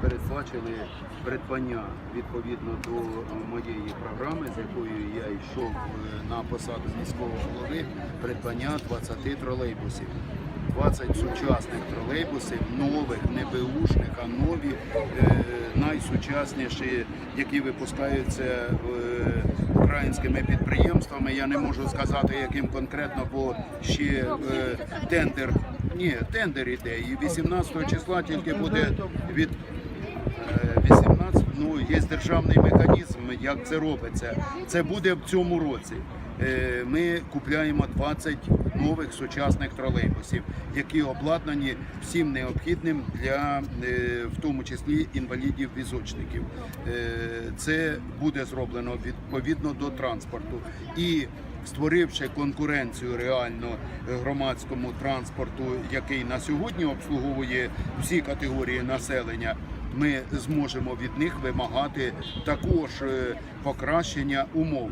передбачили придбання відповідно до моєї програми, з якою я йшов е, на посаду міського голови, придбання 20 тролейбусів. 20 сучасних тролейбусів, нових, не беушних, а нові, е, найсучасніші, які випускаються е, українськими підприємствами. Я не можу сказати, яким конкретно, бо ще е, тендер. Ні, тендер іде. І 18 числа тільки буде від е, 18, ну є державний механізм, як це робиться. Це буде в цьому році. Е, Ми купляємо 20 нових сучасних тролейбусів, які обладнані всім необхідним для е, в тому числі інвалідів-візочників. Е, Це буде зроблено відповідно до транспорту і створивши конкуренцію реально громадському транспорту, який на сьогодні обслуговує всі категорії населення. Ми зможемо від них вимагати також е, покращення умов.